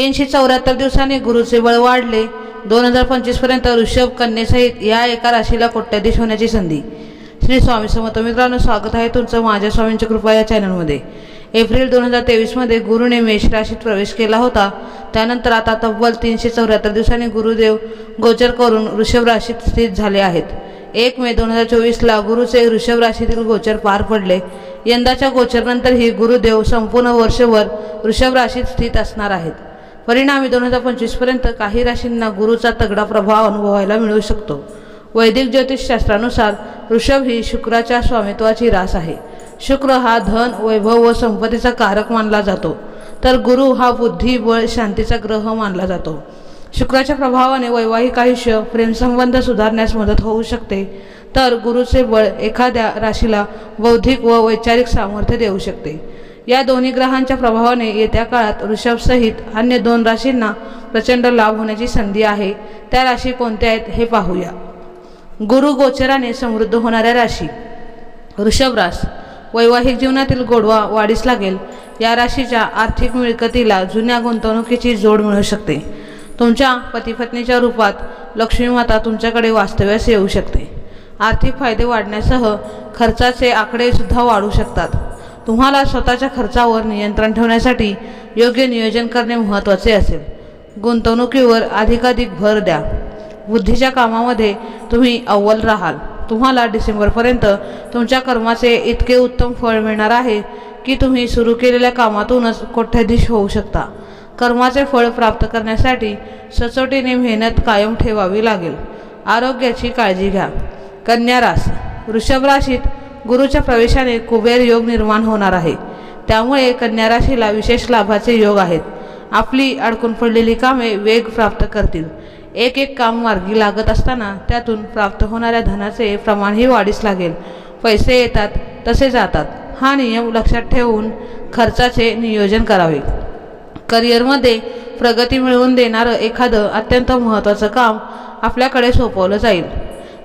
तीनशे चौऱ्याहत्तर दिवसांनी गुरुचे बळ वाढले. दोन हजार पंचवीसपर्यंत ऋषभ कन्येसहित या एका राशीला कोट्याधीश होण्याची संधी. श्री स्वामी समर्थ मित्रांनो स्वागत आहे तुमचं माझ्या स्वामींची कृपा या चॅनलमध्ये. एप्रिल दोन हजार तेवीसमध्ये गुरुने मेष राशीत प्रवेश केला होता. त्यानंतर आता तब्बल तीनशे चौऱ्याहत्तर दिवसांनी गुरुदेव गोचर करून वृषभ राशीत स्थित झाले आहेत. एक मे दोन हजार चोवीसला गुरुचे वृषभ राशीतील गोचर पार पडले. यंदाच्या गोचरनंतरही गुरुदेव संपूर्ण वर्षभर वृषभ राशीत स्थित असणार आहेत. परिणामी दोन हजार पंचवीसपर्यंत काही राशींना गुरुचा तगडा प्रभाव अनुभवायला मिळू शकतो. वैदिक ज्योतिषशास्त्रानुसार ऋषभ ही शुक्राच्या स्वामित्वाची रास आहे. शुक्र हा धन वैभव व संपत्तीचा कारक मानला जातो. तर गुरु हा बुद्धी बळ शांतीचा ग्रह मानला जातो. शुक्राच्या प्रभावाने वैवाहिक आयुष्य प्रेमसंबंध सुधारण्यास मदत होऊ शकते. तर गुरुचे बळ एखाद्या राशीला बौद्धिक व वैचारिक सामर्थ्य देऊ शकते. या दोन्ही ग्रहांच्या प्रभावाने येत्या काळात ऋषभसहित अन्य दोन राशींना प्रचंड लाभ होण्याची संधी आहे. त्या राशी कोणत्या आहेत हे पाहूया. गुरु गोचराने समृद्ध होणाऱ्या राशी. वृषभ रास वैवाहिक जीवनातील गोडवा वाढीस लागेल. या राशीच्या आर्थिक मिळकतीला जुन्या गुंतवणुकीची जोड मिळू शकते. तुमच्या पतीपत्नीच्या रूपात लक्ष्मीमाता तुमच्याकडे वास्तव्यास येऊ शकते. आर्थिक फायदे वाढण्यासह खर्चाचे आकडे सुद्धा वाढू शकतात. तुम्हाला स्वतःच्या खर्चावर नियंत्रण ठेवण्यासाठी योग्य नियोजन करणे महत्त्वाचे असेल. गुंतवणुकीवर अधिकाधिक भर द्या. बुद्धीच्या कामामध्ये तुम्ही अव्वल राहाल. तुम्हाला डिसेंबरपर्यंत तुमच्या कर्माचे इतके उत्तम फळ मिळणार आहे की तुम्ही सुरू केलेल्या कामातूनच कोठ्याधीश होऊ शकता. कर्माचे फळ प्राप्त करण्यासाठी सचोटीने मेहनत कायम ठेवावी लागेल. आरोग्याची काळजी घ्या. कन्या रास वृषभ राशीत गुरुच्या प्रवेशाने कुबेर योग निर्माण होणार आहे. त्यामुळे कन्या राशीला विशेष लाभाचे योग आहेत. आपली अडकून पडलेली कामे वेग प्राप्त करतील. एक एक काम मार्गी लागत असताना त्यातून प्राप्त होणाऱ्या धनाचे प्रमाणही वाढीस लागेल. पैसे येतात तसे जातात. हा नियम लक्षात ठेवून खर्चाचे नियोजन करावे. करिअरमध्ये प्रगती मिळवून देणारं एखादं अत्यंत महत्त्वाचं काम आपल्याकडे सोपवलं जाईल.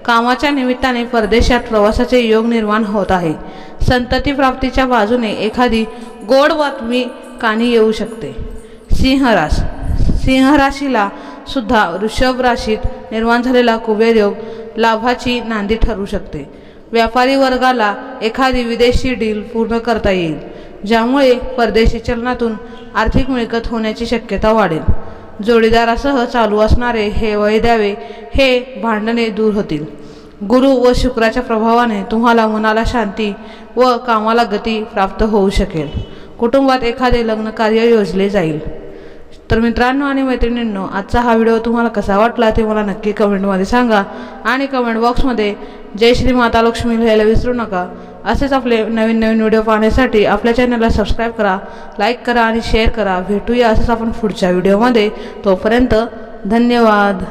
कामाच्या निमित्ताने परदेशात प्रवासाचे योग निर्माण होत आहे. संतती प्राप्तीच्या बाजूने एखादी गोड बातमी कानी येऊ शकते. सिंहरास. सिंहराशीला सिंह राशीला सुद्धा वृषभ राशीत निर्माण झालेला कुबेर योग लाभाची नांदी ठरू शकते. व्यापारी वर्गाला एखादी विदेशी डील पूर्ण करता येईल ज्यामुळे परदेशी चलनातून आर्थिक मिळकत होण्याची शक्यता वाढेल. जोडीदारासह चालू असणारे हे वय द्यावे हे भांडणे दूर होतील. गुरु व शुक्राच्या प्रभावाने तुम्हाला मनाला शांती व कामाला गती प्राप्त होऊ शकेल. कुटुंबात एखादे लग्न कार्य योजले जाईल. तर मित्रांनो आणि मैत्रिणींनो आजचा हा व्हिडिओ तुम्हाला कसा वाटला ते मला नक्की कमेंटमध्ये सांगा आणि कमेंट बॉक्समध्ये जय श्री माता लक्ष्मी लिहायला विसरू नका. असेच आपले नवीन नवीन व्हिडिओ पाहण्यासाठी आपल्या चॅनलला सबस्क्राईब करा लाईक करा आणि शेअर करा. भेटूया असंच आपण पुढच्या व्हिडिओमध्ये. तोपर्यंत धन्यवाद.